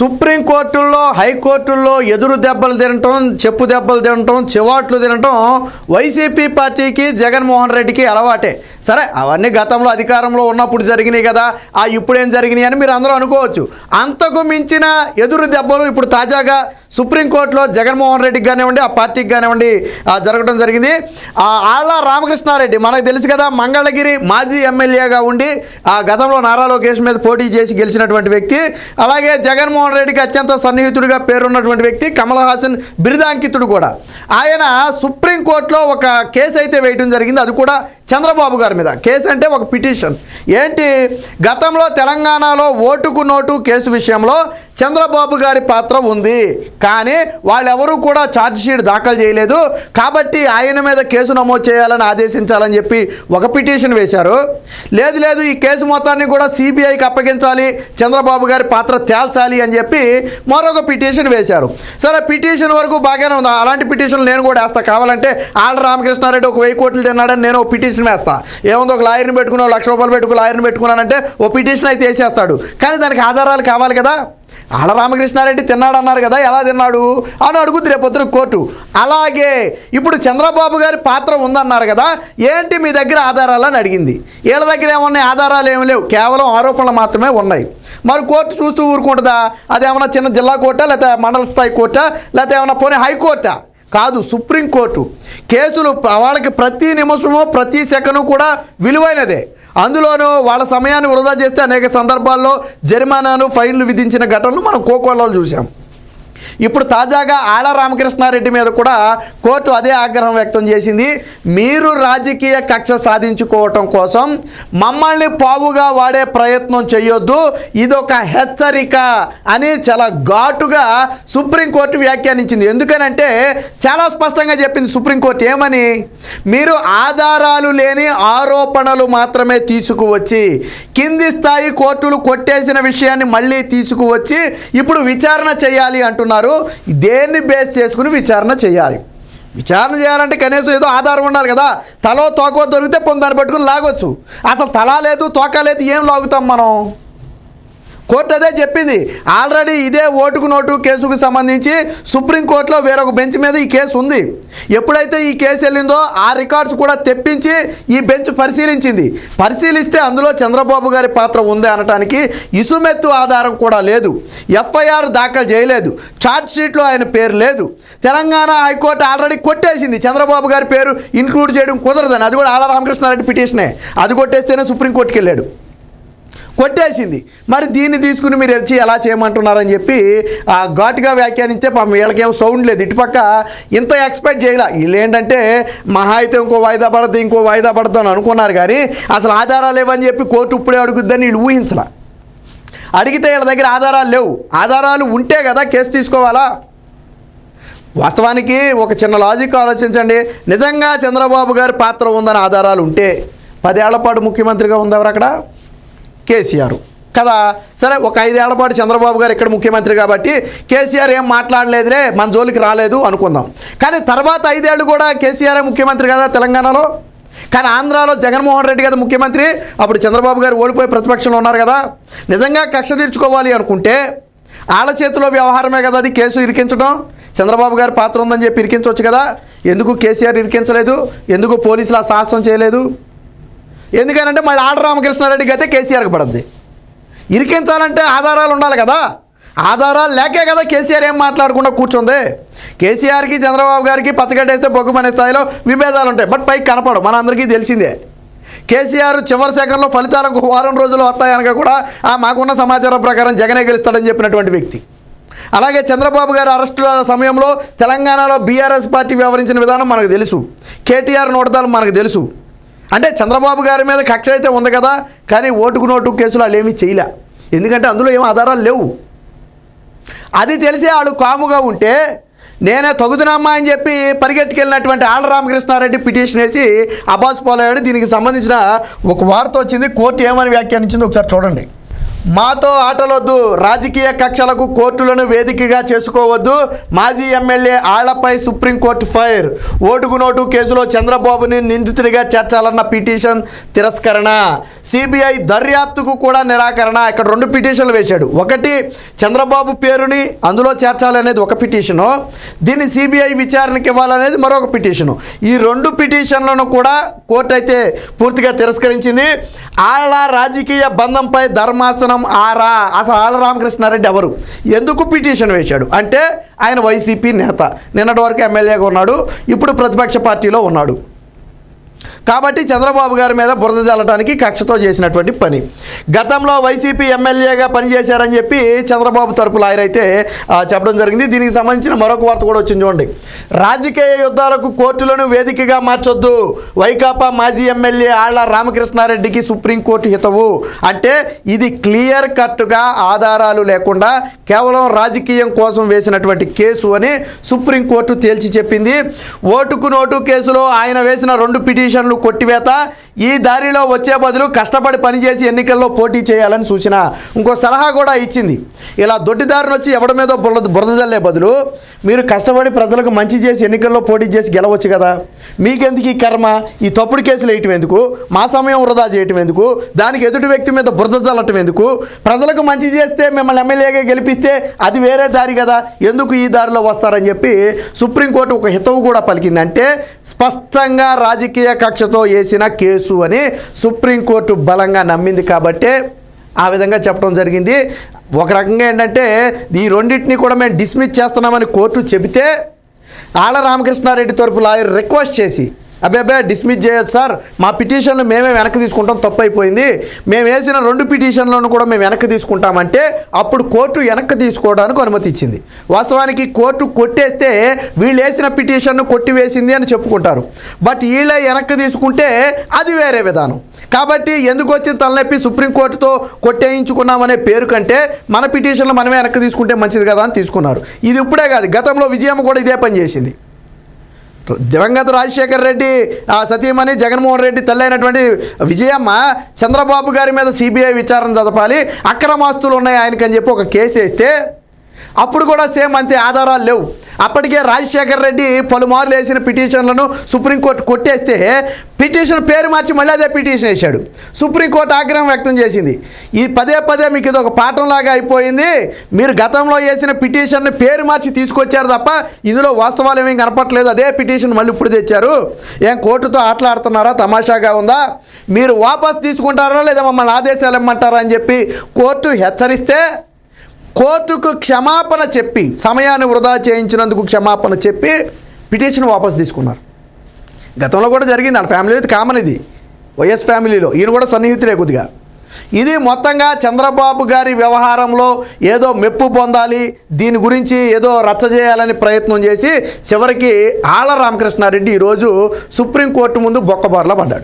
సుప్రీంకోర్టుల్లో హైకోర్టుల్లో ఎదురు దెబ్బలు తినటం చెప్పు దెబ్బలు తినటం చివాట్లు తినటం వైసీపీ పార్టీకి జగన్మోహన్ రెడ్డికి అలవాటే. సరే అవన్నీ గతంలో అధికారంలో ఉన్నప్పుడు జరిగినాయి కదా ఆ ఇప్పుడేం జరిగినాయి అని మీరు అందరూ అనుకోవచ్చు. అంతకు మించిన ఎదురు దెబ్బలు ఇప్పుడు తాజాగా సుప్రీంకోర్టులో జగన్మోహన్ రెడ్డికి కానివ్వండి ఆ పార్టీకి కానివ్వండి జరగడం జరిగింది. ఆళ్ళ రామకృష్ణారెడ్డి మనకు తెలుసు కదా మంగళగిరి మాజీ ఎమ్మెల్యేగా ఉండి ఆ గతంలో నారా లోకేష్ మీద పోటీ చేసి గెలిచినటువంటి వ్యక్తి. అలాగే జగన్మోహన్ రెడ్డికి అత్యంత సన్నిహితుడిగా పేరున్నటువంటి వ్యక్తి కమల్ హాసన్ బిరుదాంకితుడు కూడా. ఆయన సుప్రీంకోర్టులో ఒక కేసు అయితే వేయడం జరిగింది. అది కూడా చంద్రబాబు గారి మీద. కేసు అంటే ఒక పిటిషన్. ఏంటి? గతంలో తెలంగాణలో ఓటుకు నోటు కేసు విషయంలో చంద్రబాబు గారి పాత్ర ఉంది. కానీ వాళ్ళెవరూ కూడా ఛార్జ్షీట్ దాఖలు చేయలేదు. కాబట్టి ఆయన మీద కేసు నమోదు చేయాలని ఆదేశించాలని చెప్పి ఒక పిటిషన్ వేశారు. లేదు లేదు ఈ కేసు మొత్తాన్ని కూడా సిబిఐకి అప్పగించాలి చంద్రబాబు గారి పాత్ర తేల్చాలి అని చెప్పి మరొక పిటిషన్ వేశారు. సరే పిటిషన్ వరకు బాగానే ఉంది. అలాంటి పిటిషన్ నేను కూడా వేస్తా. కావాలంటే ఆళ్ళ రామకృష్ణారెడ్డి ఒక వెయ్యి కోట్లు తిన్నాడని నేను ఒక పిటిషన్ వేస్తా. ఏముందో ఒక లాయర్ని పెట్టుకున్నా లక్ష రూపాయలు పెట్టుకుని లాయర్ని పెట్టుకున్నానంటే ఓ పిటిషన్ అయితే వేసేస్తాడు. కానీ దానికి ఆధారాలు కావాలి కదా? ఆళ్ళ రామకృష్ణారెడ్డి తిన్నాడు అన్నారు కదా ఎలా తిన్నాడు? అని అడుగుద్ది రేపొద్దున కోర్టు. అలాగే ఇప్పుడు చంద్రబాబు గారి పాత్ర ఉందన్నారు కదా ఏంటి మీ దగ్గర ఆధారాలు అని అడిగింది. వీళ్ళ దగ్గర ఏమున్నాయి? ఆధారాలు ఏమి లేవు. కేవలం ఆరోపణలు మాత్రమే ఉన్నాయి. మరి కోర్టు చూస్తూ ఊరుకుంటుందా? అదేమన్నా చిన్న జిల్లా కోర్టా లేకపోతే మండల స్థాయి కోర్టా లేకపోతే ఏమన్నా పోనీ హైకోర్టా కాదు సుప్రీంకోర్టు కేసులు వాళ్ళకి ప్రతి నిమిషము ప్రతి సెకండు కూడా విలువైనదే. అందులోనూ వాళ్ళ సమయాన్ని వృధా చేస్తే అనేక సందర్భాల్లో జరిమానాను ఫైన్లు విధించిన ఘటనలు మనం కోకోలో చూసాం ఇప్పుడు తాజాగా ఆళ్ళ రామకృష్ణారెడ్డి మీద కూడా కోర్టు అదే ఆగ్రహం వ్యక్తం చేసింది. మీరు రాజకీయ కక్ష సాధించుకోవటం కోసం మమ్మల్ని పావుగా వాడే ప్రయత్నం చేయొద్దు ఇదొక హెచ్చరిక అని చాలా ఘాటుగా సుప్రీంకోర్టు వ్యాఖ్యానించింది. ఎందుకనంటే చాలా స్పష్టంగా చెప్పింది సుప్రీంకోర్టు ఏమని? మీరు ఆధారాలు లేని ఆరోపణలు మాత్రమే తీసుకువచ్చి కింది స్థాయి కోర్టులు కొట్టేసిన విషయాన్ని మళ్ళీ తీసుకువచ్చి ఇప్పుడు విచారణ చేయాలి అంటున్నారు. దేన్ని బేస్ చేసుకుని విచారణ చేయాలి. విచారణ చేయాలంటే కనీసం ఏదో ఆధారం ఉండాలి కదా. తలో తోకో దొరికితే పొందాన్ని పట్టుకుని లాగొచ్చు. అసలు తల లేదు తోక లేదు ఏం లాగుతాం మనం? కోర్టు అదే చెప్పింది. ఆల్రెడీ ఇదే ఓటుకు నోటు కేసుకు సంబంధించి సుప్రీంకోర్టులో వేరొక బెంచ్ మీద ఈ కేసు ఉంది. ఎప్పుడైతే ఈ కేసు వెళ్ళిందో ఆ రికార్డ్స్ కూడా తెప్పించి ఈ బెంచ్ పరిశీలించింది. పరిశీలిస్తే అందులో చంద్రబాబు గారి పాత్ర ఉంది అనటానికి ఇసుమెత్తు ఆధారం కూడా లేదు. ఎఫ్ఐఆర్ దాఖలు చేయలేదు. ఛార్జ్ షీట్లో ఆయన పేరు లేదు. తెలంగాణ హైకోర్టు ఆల్రెడీ కొట్టేసింది. చంద్రబాబు గారి పేరు ఇన్క్లూడ్ చేయడం కుదరదని. అది కూడా ఆళ్ళ రామకృష్ణారెడ్డి పిటిషనే. అది కొట్టేస్తేనే సుప్రీంకోర్టుకి వెళ్ళాడు. కొట్టేసింది. మరి దీన్ని తీసుకుని మీరు వచ్చి ఎలా చేయమంటున్నారని చెప్పి ఆ ఘాటుగా వ్యాఖ్యానిస్తే పాపం వీళ్ళకేం సౌండ్ లేదు. ఇటుపక్క ఇంత ఎక్స్పెక్ట్ చేయలే. వీళ్ళు ఏంటంటే మహా అయితే ఇంకో వాయిదా పడద్దు ఇంకో వాయిదా పడద్దు అని అనుకున్నారు కానీ అసలు ఆధారాలు ఇవ్వని చెప్పి కోర్టు ఇప్పుడే అడుగుద్దని వీళ్ళు ఊహించలా. అడిగితే వీళ్ళ దగ్గర ఆధారాలు లేవు. ఆధారాలు ఉంటే కదా కేసు తీసుకోవాలా? వాస్తవానికి ఒక చిన్న లాజిక్ ఆలోచించండి. నిజంగా చంద్రబాబు గారి పాత్ర ఉందని ఆధారాలు ఉంటే పదేళ్ళ పాటు ముఖ్యమంత్రిగా ఉంది అక్కడ? కేసీఆర్. కదా? సరే ఒక ఐదేళ్ళ పాటు చంద్రబాబు గారు ఇక్కడ ముఖ్యమంత్రి కాబట్టి కేసీఆర్ ఏం మాట్లాడలేదులే మన జోలికి రాలేదు అనుకుందాం. కానీ తర్వాత ఐదేళ్ళు కూడా కేసీఆర్ ముఖ్యమంత్రి కదా తెలంగాణలో? కానీ ఆంధ్రాలో జగన్మోహన్ రెడ్డి కదా ముఖ్యమంత్రి అప్పుడు చంద్రబాబు గారు ఓడిపోయి ప్రతిపక్షంలో ఉన్నారు కదా? నిజంగా కక్ష తీర్చుకోవాలి అనుకుంటే ఆళ్ళ చేతిలో వ్యవహారమే కదా అది కేసు ఇరికించడం? చంద్రబాబు గారి పాత్ర ఉందని చెప్పి ఇరికించవచ్చు కదా? ఎందుకు కేసీఆర్ ఇరికించలేదు? ఎందుకు పోలీసులు ఆ సాహసం చేయలేదు? ఎందుకనంటే మళ్ళీ ఆడ రామకృష్ణారెడ్డికి అయితే కేసీఆర్కి పడద్ది. ఇరికించాలంటే ఆధారాలు ఉండాలి కదా. ఆధారాలు లేకే కదా కేసీఆర్ ఏం మాట్లాడకుండా కూర్చుంది. కేసీఆర్కి చంద్రబాబు గారికి పచ్చగడ్డేస్తే బొగ్గుమనే స్థాయిలో విభేదాలు ఉంటాయి బట్ పైకి కనపడవు. మన అందరికీ తెలిసిందే. కేసీఆర్ చివరి సెకండ్లో ఫలితాలకు వారం రోజులు వస్తాయనక కూడా ఆ మాకున్న సమాచారం ప్రకారం జగనే గెలుస్తాడని చెప్పినటువంటి వ్యక్తి. అలాగే చంద్రబాబు గారి అరెస్టుల సమయంలో తెలంగాణలో బీఆర్ఎస్ పార్టీ వ్యవహరించిన విధానం మనకు తెలుసు. కేటీఆర్ నోటదాలు మనకు తెలుసు. అంటే చంద్రబాబు గారి మీద కక్ష అయితే ఉంది కదా కానీ ఓటుకు నోటు కేసులు వాళ్ళు ఏమీ చేయలే. ఎందుకంటే అందులో ఏం ఆధారాలు లేవు. అది తెలిసి వాళ్ళు కాముగా ఉంటే నేనే తగుదునమ్మా అని చెప్పి పరిగెట్టుకెళ్ళినటువంటి ఆళ్ళ రామకృష్ణారెడ్డి పిటిషన్ వేసి అబాస్ పోలయ్యాడు. దీనికి సంబంధించిన ఒక వార్త వచ్చింది. కోర్టు ఏమని వ్యాఖ్యానించింది ఒకసారి చూడండి. మాతో ఆటలొద్దు. రాజకీయ కక్షలకు కోర్టులను వేదికగా చేసుకోవద్దు. మాజీ ఎమ్మెల్యే ఆళ్ళపై సుప్రీంకోర్టు ఫైర్. ఓటుకు నోటు కేసులో చంద్రబాబుని నిందితుడిగా చేర్చాలన్న పిటిషన్ తిరస్కరణ. సిబిఐ దర్యాప్తుకు కూడా నిరాకరణ. ఇక్కడ రెండు పిటిషన్లు వేశాడు. ఒకటి చంద్రబాబు పేరుని అందులో చేర్చాలనేది ఒక పిటిషను. దీన్ని సిబిఐ విచారణకి ఇవ్వాలనేది మరొక పిటిషను. ఈ రెండు పిటిషన్లను కూడా కోర్టు అయితే పూర్తిగా తిరస్కరించింది. ఆళ్ళ రాజకీయ బంధంపై ధర్మాసనం ఆరా అసలు ఆళ్ళ రామకృష్ణారెడ్డి ఎవరు? ఎందుకు పిటిషన్ వేశాడు? అంటే ఆయన వైసీపీ నేత. నిన్నటి వరకు ఎమ్మెల్యేగా ఉన్నాడు. ఇప్పుడు ప్రతిపక్ష పార్టీలో ఉన్నాడు. కాబట్టి చంద్రబాబు గారి మీద బురద జల్లడానికి కక్షతో చేసినటువంటి పని. గతంలో వైసీపీ ఎమ్మెల్యేగా పనిచేశారని చెప్పి చంద్రబాబు తరపు లాయర్ అయితే చెప్పడం జరిగింది. దీనికి సంబంధించిన మరొక వార్త కూడా వచ్చింది చూడండి. రాజకీయ యుద్ధాలకు కోర్టులను వేదికగా మార్చొద్దు. వైకాపా మాజీ ఎమ్మెల్యే ఆళ్ళ రామకృష్ణారెడ్డికి సుప్రీంకోర్టు హితవు. అంటే ఇది క్లియర్ కట్గా ఆధారాలు లేకుండా కేవలం రాజకీయం కోసం వేసినటువంటి కేసు అని సుప్రీంకోర్టు తేల్చి చెప్పింది. ఓటుకు నోటు కేసులో ఆయన వేసిన రెండు పిటిషన్లు కొట్టివేత. ఈ దారిలో వచ్చే బదులు కష్టపడి పనిచేసి ఎన్నికల్లో పోటీ చేయాలని సూచన. ఇంకో సలహా కూడా ఇచ్చింది. ఇలా దొడ్డిదారిని వచ్చి ఎవడి మీద బురద బురద బదులు మీరు కష్టపడి ప్రజలకు మంచి చేసి ఎన్నికల్లో పోటీ చేసి గెలవచ్చు కదా. మీకెందుకు ఈ కర్మ? ఈ తప్పుడు కేసులు వేయటం ఎందుకు? మా సమయం వృధా చేయటం ఎందుకు? దానికి ఎదుటి వ్యక్తి మీద బురద చల్లటం ఎందుకు? ప్రజలకు మంచి చేస్తే మిమ్మల్ని ఎమ్మెల్యేగా గెలిపిస్తే అది వేరే దారి కదా. ఎందుకు ఈ దారిలో వస్తారని చెప్పి సుప్రీంకోర్టు ఒక హితవు కూడా పలికిందంటే స్పష్టంగా రాజకీయ కక్ష కక్షతో వేసిన కేసు అని సుప్రీంకోర్టు బలంగా నమ్మింది కాబట్టే ఆ విధంగా చెప్పడం జరిగింది. ఒక రకంగా ఏంటంటే ఈ రెండింటిని కూడా మేము డిస్మిస్ చేస్తున్నామని కోర్టు చెబితే ఆళ్ళ రామకృష్ణారెడ్డి తరపు లాయర్ రిక్వెస్ట్ చేసి అబ్బాబే డిస్మిస్ చేయొచ్చు సార్. మా పిటిషన్లు మేమే వెనక్కి తీసుకుంటాం తప్పు అయిపోయింది మేము వేసిన రెండు పిటిషన్లను కూడా మేము వెనక్కి తీసుకుంటామంటే అప్పుడు కోర్టు వెనక్కి తీసుకోవడానికి అనుమతి ఇచ్చింది. వాస్తవానికి కోర్టు కొట్టేస్తే వీళ్ళు వేసిన పిటిషన్ను కొట్టివేసింది అని చెప్పుకుంటారు. బట్ వీళ్ళే వెనక్కి తీసుకుంటే అది వేరే విధానం. కాబట్టి ఎందుకు వచ్చిన తలనొప్పి సుప్రీంకోర్టుతో కొట్టేయించుకున్నామనే పేరు కంటే మన పిటిషన్లు మనమే వెనక్కి తీసుకుంటే మంచిది కదా అని తీసుకున్నారు. ఇది ఇప్పుడే కాదు గతంలో విజయమ్మ కూడా ఇదే పని చేసింది. దివంగత రాజశేఖర్ రెడ్డి ఆ సతీమణి జగన్మోహన్ రెడ్డి తల్లి అయినటువంటి విజయమ్మ చంద్రబాబు గారి మీద సిబిఐ విచారణ జరపాలి అక్రమాస్తులు ఉన్నాయి ఆయనకని చెప్పి ఒక కేసు వేస్తే అప్పుడు కూడా సేమ్ అంతే ఆధారాలు లేవు. అప్పటికే రాజశేఖర్ రెడ్డి పలుమార్లు వేసిన పిటిషన్లను సుప్రీంకోర్టు కొట్టేస్తే పిటిషన్ పేరు మార్చి మళ్ళీ అదే పిటిషన్ వేశాడు. సుప్రీంకోర్టు ఆగ్రహం వ్యక్తం చేసింది. ఈ పదే పదే మీకు ఇది ఒక పాఠంలాగా అయిపోయింది. మీరు గతంలో వేసిన పిటిషన్ని పేరు మార్చి తీసుకొచ్చారు తప్ప ఇందులో వాస్తవాలు ఏమీ కనపట్లేదు అదే పిటిషన్ మళ్ళీ ఇప్పుడు తెచ్చారు. ఏం కోర్టుతో ఆటలాడుతున్నారా? తమాషాగా ఉందా? మీరు వాపస్ తీసుకుంటారా లేదా మమ్మల్ని ఆదేశాలు ఇమ్మంటారా అని చెప్పి కోర్టు హెచ్చరిస్తే కోర్టుకు క్షమాపణ చెప్పి సమయాన్ని వృధా చేయించినందుకు క్షమాపణ చెప్పి పిటిషన్ వాపసు తీసుకున్నారు. గతంలో కూడా జరిగింది వాళ్ళ ఫ్యామిలీ అయితే కామన్ ఇది. వైఎస్ ఫ్యామిలీలో ఈయన కూడా సన్నిహితులే కొద్దిగా. ఇది మొత్తంగా చంద్రబాబు గారి వ్యవహారంలో ఏదో మెప్పు పొందాలి దీని గురించి ఏదో రచ్చ చేయాలని ప్రయత్నం చేసి చివరికి ఆళ్ళ రామకృష్ణారెడ్డి ఈరోజు సుప్రీంకోర్టు ముందు బొక్కబారులో పడ్డాడు.